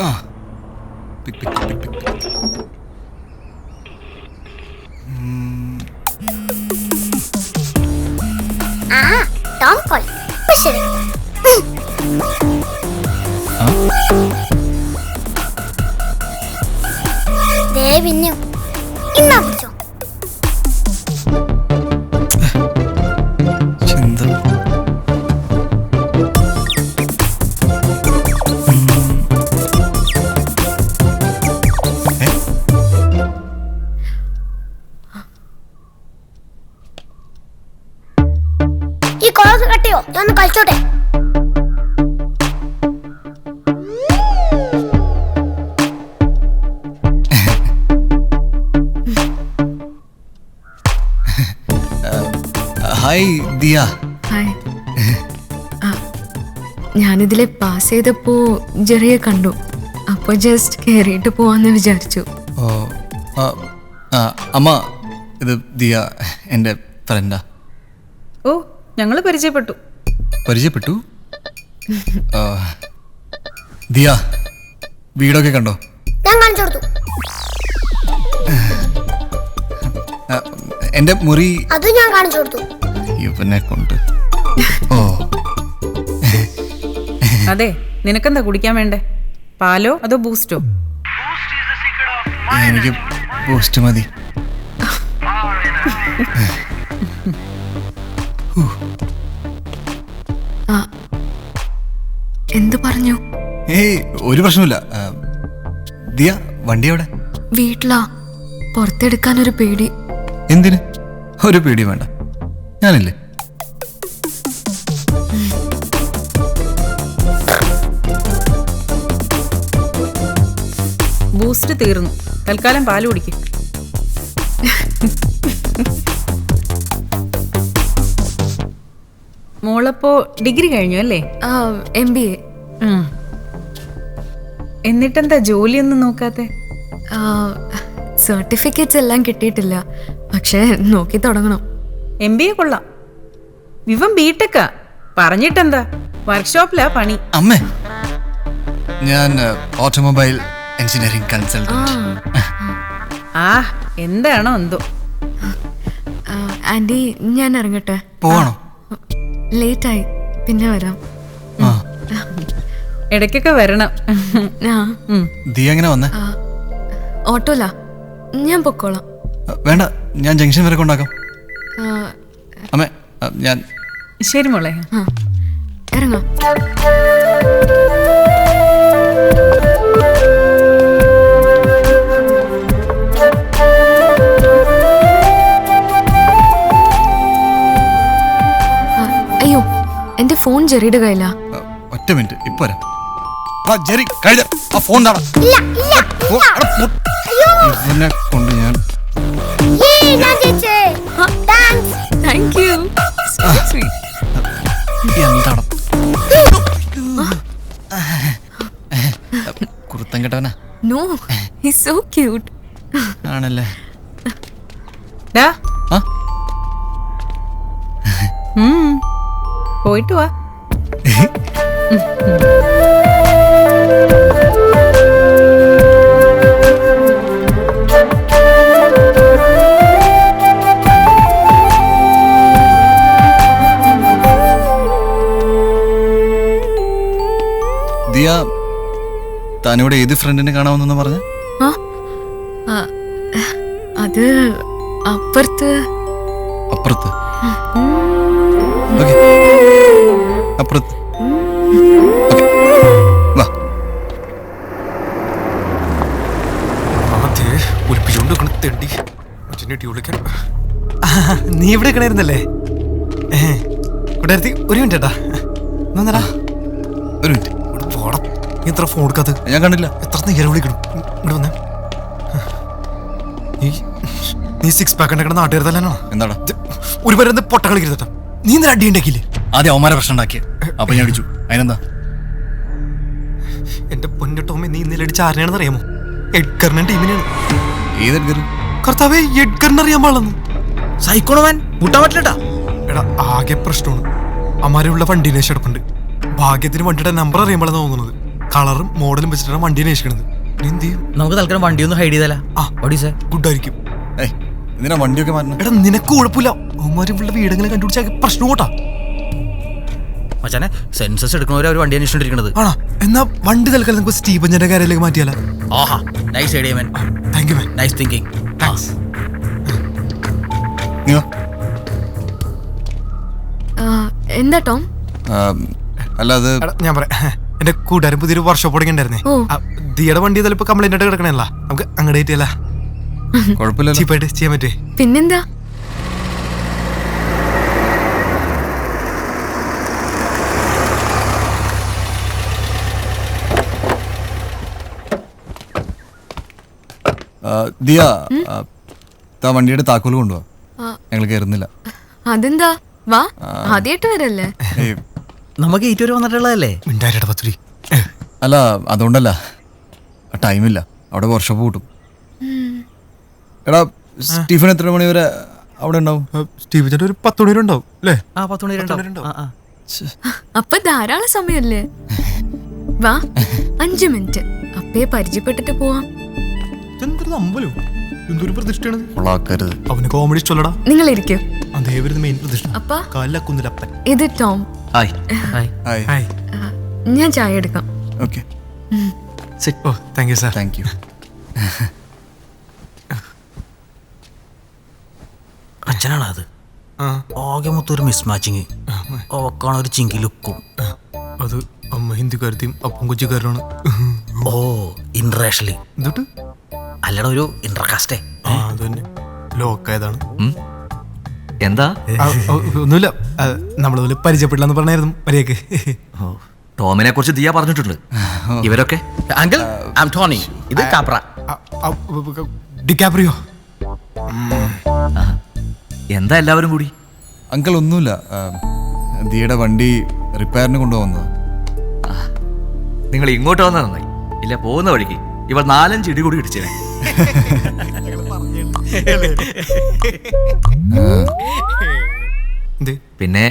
ആ. Pick pick pick pick ആ Tom call ശരി. ദേ പിന്നെ ഞാൻ കളിച്ചോട്ടെ. ഹായ് ദിയ ഹായ് ആ, ഞാനിതിലെ പാസ് ചെയ്തപ്പോ ജെറിയെ കണ്ടു. അപ്പൊ ജസ്റ്റ് കയറിയിട്ട് പോവാന്ന് വിചാരിച്ചു. ഓ ആ, ആ, അമ്മ ഇത് ദിയ എന്റെ ഫ്രണ്ടാ ഓ ഞങ്ങൾ പരിചയപ്പെട്ടു. പരിചയപ്പെട്ടു? ആ, ദിയ വീടൊക്കെ കണ്ടോ? ഞാൻ കാണിച്ചു കൊടുത്തു. ആ, എന്റെ മുറി അതും ഞാൻ കാണിച്ചു കൊടുത്തു. ഇവനെ കൊണ്ട്. ഓ. അതെ നിനക്കെന്താ കുടിക്കാൻ വേണ്ടേ? പാലോ അതോ ബൂസ്റ്റോ? എനിക്ക് ബൂസ്റ്റ് മതി. ആ. എന്ത് പറഞ്ഞു? ഏയ് ഒരു പ്രശ്നമില്ല ദിയ വണ്ടി എവിടെ? വീട്ടിലാ. പുറത്തെടുക്കാൻ ഒരു പേടി. എന്തിന്? ഒരു പേടി വേണ്ട. ഞാനില്ലേ? ബൂസ്റ്റ് തീർന്നു. തൽക്കാലം പാൽ കുടിക്കും. മോളപ്പോ ഡിഗ്രി കഴിഞ്ഞു അല്ലേ? M B A. എന്നിട്ടെന്താ ജോലിയൊന്നും നോക്കാത്തെ? സർട്ടിഫിക്കറ്റ്സ് എല്ലാം കിട്ടിയിട്ടില്ല. പക്ഷേ നോക്കി തുടങ്ങണം. എം ബി എ കൊള്ളാം. വിവം ബിടെക്കാ പറഞ്ഞിട്ടെന്താ? വർക്ക്ഷോപ്പിലാ പണി. അമ്മേ ഞാൻ ഓട്ടോമൊബൈൽ എഞ്ചിനീയറിംഗ് കൺസൾട്ടന്റ്. ആ. എന്താണോ എന്തോ. ആന്റി ഞാൻ ഇറങ്ങട്ടെ. പോവാണോ? ലേറ്റായി. പിന്നെ വരാം. ആ. ഇടയ്ക്കൊക്കെ വരണം. ആ. ദിയ എങ്ങനെ വന്നേ? ആ, ഓട്ടോലാ. ഞാൻ പൊക്കോളാം. വേണ്ട. ഞാൻ ജംഗ്ഷൻ വരെ കൊണ്ടാക്കാം. ആ, അമ്മേ ഞാൻ ശരി മോളെ. ആ, ഇറങ്ങാം. ആ, അയ്യോ എന്റെ ഫോൺ ജെറിയുടെ കയ്യിലാ. ഒറ്റ മിനിറ്റ്. ഇപ്പൊ വരാം. ആ ജെറി കഴുത ആ ഫോൺ താടാ. ഇല്ല ഇല്ല ഓ, എടാ, പോ- ഇവനെ കൊണ്ട് ഞാൻ ഏയ് ഞാൻ ജയിച്ചേ താങ്ക്സ് താങ്ക് യു എന്താണ് കുറുത്തം കെട്ടവനാ? നോ ഹി സോ ക്യൂട്ട് ആണല്ലേ? ഡാ. ആ? ഉം. പോയിട്ട് വാ. താനിവിടെ ഏത് ഫ്രണ്ടിനെ കാണാമെന്നു പറഞ്ഞ? അത് അപ്പുറത്ത്. അപ്പുറത്ത്? അപ്പുറത്ത്. നീ ഇവിടെ കിടയിരുന്നല്ലേ കൂട്ടുകാരത്തി ഒരു മിനിറ്റ് ഏട്ടാ ഒരു മിനിറ്റ്. പോടാ നീ എത്ര ഫോൺ എടുക്കാത്ത ഞാൻ കണ്ടില്ല. എത്ര നേരം വിളിക്കണം? ഇവിടെ വന്നേ. നീ നീ സിക്സ് പാക്ക് ഉണ്ടാക്കണ നാട്ടുകാർ തല്ലാനോ എന്താടാ? ഒരു പേരെന്ത് പൊട്ട കളിക്കരുതട്ടാ. നീ എന്താ അടി ഉണ്ടാക്കിയില്ലേ ആദ്യം അവന്മാരെ പ്രശ്നം ഉണ്ടാക്കിയ. അപ്പൊ ഞാൻ അടിച്ചു അതിനെന്താ? എന്റെ പൊന്നു ടോമി നീ ഇന്നലെ അടിച്ച ആരെയാണെന്ന് അറിയാമോ? എഡ്ഗറിന്റെ ടീമിനാണ് ഏത് എഡ്ഗർ കർത്താവേ എഡ്ഗറിന് അറിയാൻ പാടുന്നു സൈക്കോണോമാൻ മുട്ടാൻ പറ്റില്ലട്ടാ. എടാ ആകെ പ്രശ്നമാണ്. അമാരുള്ള വണ്ടി എടുപ്പുണ്ട്. ഭാഗ്യത്തിന് വണ്ടിയുടെ നമ്പർ അറിയുമ്പോഴാണ് തോന്നുന്നത്. കളറും മോഡലും വെച്ചിട്ടാണ് വണ്ടി അന്വേഷിക്കണത്. എന്ത് ചെയ്യും? നമുക്ക് തൽക്കാലം വണ്ടി ഒന്ന് ഹൈഡ് ചെയ്താലാ. ആ. ഗുഡായിരിക്കും. ഏയ് എന്തിനാ വണ്ടിയൊക്കെ മാറ്റണം? എടാ നിനക്ക് കുഴപ്പമില്ല. അവന്മാര് ഇവിടെ വീടെങ്കിലും കണ്ടുപിടിച്ചാൽ പ്രശ്നം കൂട്ടാ മച്ചാനെ സെൻസസ് എടുക്കുന്നവരെ അവർ വണ്ടി അന്വേഷിച്ചിരിക്കണത് ആണോ? എന്നാ വണ്ടി തൽക്കാലം നമുക്ക് സ്റ്റീഫഞ്ചന്റെ കാര്യത്തിലേക്ക് മാറ്റിയാലോ. ആഹാ nice idea man thank you man nice thinking എന്താ ടോം? അല്ലാതെ അല്ല അത് ഞാൻ പറയാം. എന്റെ കൂട്ടുകാരൻ പുതിയൊരു വർക്ക്ഷോപ്പ് തുടങ്ങിണ്ടായിരുന്നേ ഓ. ദിയുടെ വണ്ടി ചിലപ്പോ കംപ്ലൈന്റ് ആയിട്ട് കിടക്കണല്ല നമുക്ക് അങ്ങോട്ട് കുഴപ്പമില്ലല്ലോ. ചീപ്പായിട്ട് ചെയ്യാൻ പറ്റേ പിന്നെന്താ? ആ, ദിയ ആ, താ വണ്ടിയുടെ താക്കോൽ കൊണ്ടുപോവാ ആ. ഞങ്ങൾ കയറുന്നില്ല അതെന്താ? വാ. ആദ്യമായിട്ട് വരല്ലേ? ഏയ് നമുക്ക് ഏറ്റവും വരെ വന്നിട്ടുള്ളതല്ലേ? മിണ്ടായിരട പത്തുരി അല്ല അതുകൊണ്ടല്ല. ടൈമില്ല. അവിടെ വർഷോപ്പ് കൂട്ടും. എടാ സ്റ്റീഫൻ എത്ര മണി വരെ അവിടെ ഉണ്ടാവും? സ്റ്റീഫൻ ചേട്ടൻ ഒരു പത്ത് മണി വരെ ഉണ്ടാവും അല്ലേ? ആ പത്ത് മണി വരെ ഉണ്ടാവും. ആ, ആ. അപ്പൊ ധാരാളം സമയല്ലേ? വാ അഞ്ചു മിനിറ്റ്. അപ്പേ പരിചയപ്പെട്ടിട്ട് പോവാം. എന്തൊരു അമ്പലം എന്തൊരു പ്രതിഷ്ഠയാണ് കൊള്ളാക്കരുത്. അവന് കോമഡി ഇഷ്ടമല്ലടാ. നിങ്ങൾ ഇരിക്കും അതേ വരുന്ന മെയിൻ പ്രതിഷ്ഠ. അപ്പ. ഇത് Tom. Hi hi hi hi ഞാൻ ചായ എടുക്കാം. Okay oh thank you sir thank you അച്ഛനാണ് അത്? ആ. ആകെ മൊത്തം ഒരു മിസ് മാച്ചിങ് ഓക്കാണ് ഒരു ചിങ്കി ലുക്കും അത് അമ്മ ഹിന്ദിക്കാരത്തെയും അപ്പം കൊച്ചിക്കാരനാണ്. ഓ ഇന്റർനാഷണലി എന്നിട്ട് അല്ലട ഒരു ഇന്റർകാസ്റ്റേ. ആ അത് തന്നെ. ലോക്കായതാണ്. എന്താ? ഒന്നുമില്ല. നമ്മളതുപോലെ പരിചയപ്പെടില്ലെന്ന് പറഞ്ഞായിരുന്നു മര്യാദയ്ക്ക്. ടോമിനെ കുറിച്ച് ദിയ പറഞ്ഞിട്ടുണ്ട്. ഇവരൊക്കെ? അങ്കിൾ ഐ ടോണി ഇത് കാപ്ര ഡിക്കാപ്രിയോ എന്താ എല്ലാവരും കൂടി? അങ്കിൾ ഒന്നുമില്ല. ദിയുടെ വണ്ടി റിപ്പയറിന് കൊണ്ടുപോകുന്നത്. നിങ്ങൾ ഇങ്ങോട്ട് വന്നാൽ നന്നായി. ഇല്ല പോകുന്ന വഴിക്ക്. ഇവർ നാലഞ്ച് ഇടി കൂടി ഇടിച്ചേനെ. എന്ത് പിന്നെ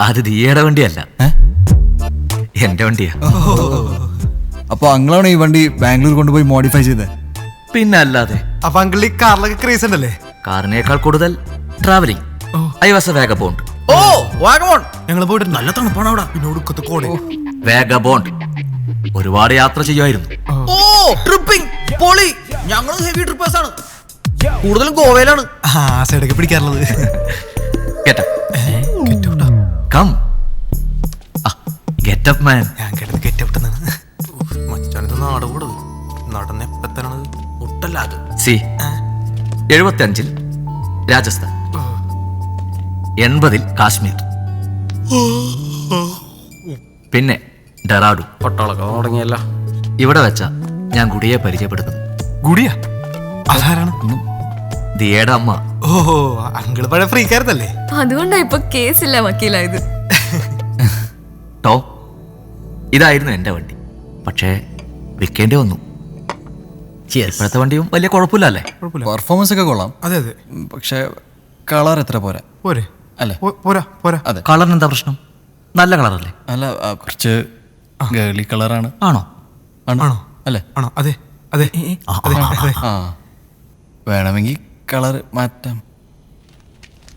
അത് ദിയയുടെ വണ്ടിയല്ല? എന്റെ വണ്ടിയാ. അപ്പൊ അങ്ങളാണ് ഈ വണ്ടി ബാംഗ്ലൂർ കൊണ്ടുപോയി മോഡിഫൈ ചെയ്തത് പിന്നെ അല്ലാതെ. അപ്പൊ അങ്കിൾ ഈ കാറിലൊക്കെ ക്രേസ് ഉണ്ടല്ലേ? കാറിനേക്കാൾ കൂടുതൽ travelling I was a vagabond. ഓ വാഗമോൺ ഞങ്ങൾ പോയിട്ട് നല്ല തണുപ്പാണ് അവിടെ. പിന്നെ ഒടുക്കത്തെ കോളേ. വേഗബോണ്ട്. ഒരുപാട് യാത്ര ചെയ്യുമായിരുന്നു. ട്രിപ്പിംഗ് പൊളി ഞങ്ങൾ ഹെവി ട്രിപ്പേഴ്സ് ആണ്. കൂടുതലും ഗോവയിലാണ്. ആ സൈഡൊക്കെ പിടിക്കാറുള്ളത്. കേട്ടോ കം ഗെറ്റപ്പ് മാൻ ഞാൻ കേട്ടത് കെറ്റവിട്ടെന്നാണ് മച്ചാനത് നാട് കൂടത് നടന്ന് എപ്പത്താണത് ഒട്ടല്ല അത്. സി എഴുപത്തി അഞ്ചിൽ രാജസ്ഥാൻ. എൺപതിൽ കാശ്മീർ. പിന്നെ ഡെറാഡു പട്ടാളൊക്കെ തുടങ്ങിയല്ല. ഇവിടെ വെച്ച ഞാൻ ഗുഡിയെ പരിചയപ്പെടുന്നത് ഗുഡിയ? അതാരാണ്? ദിയയുടെ അമ്മ. ഓഹോ അങ്കിൾ പഴയ ഫ്രീക്കാരത്തല്ലേ? അതുകൊണ്ടാ ഇപ്പൊ കേസില്ല വക്കീലായത് ടോ ഇതായിരുന്നു എന്റെ വണ്ടി. പക്ഷേ വിൽക്കേണ്ടി വന്നു. ഇപ്പോഴത്തെ വണ്ടിയും വലിയ കുഴപ്പമില്ലല്ലേ അല്ലേ? പെർഫോമൻസ് ഒക്കെ കൊള്ളാം. അതെ അതെ. പക്ഷേ കളർ എത്ര പോരാ? പോരെ. അല്ലേ? പോ- പോരാ പോരാ. അതെ. കളറിന് എന്താ പ്രശ്നം? നല്ല കളറല്ലേ? അല്ല ആ, കുറച്ച് ഗേളി കളറാണ്. ആണോ? ആണ്? ആണോ? അല്ലേ? ആണോ? അതെ അതെ വേണമെങ്കിൽ കളർ മാറ്റാം.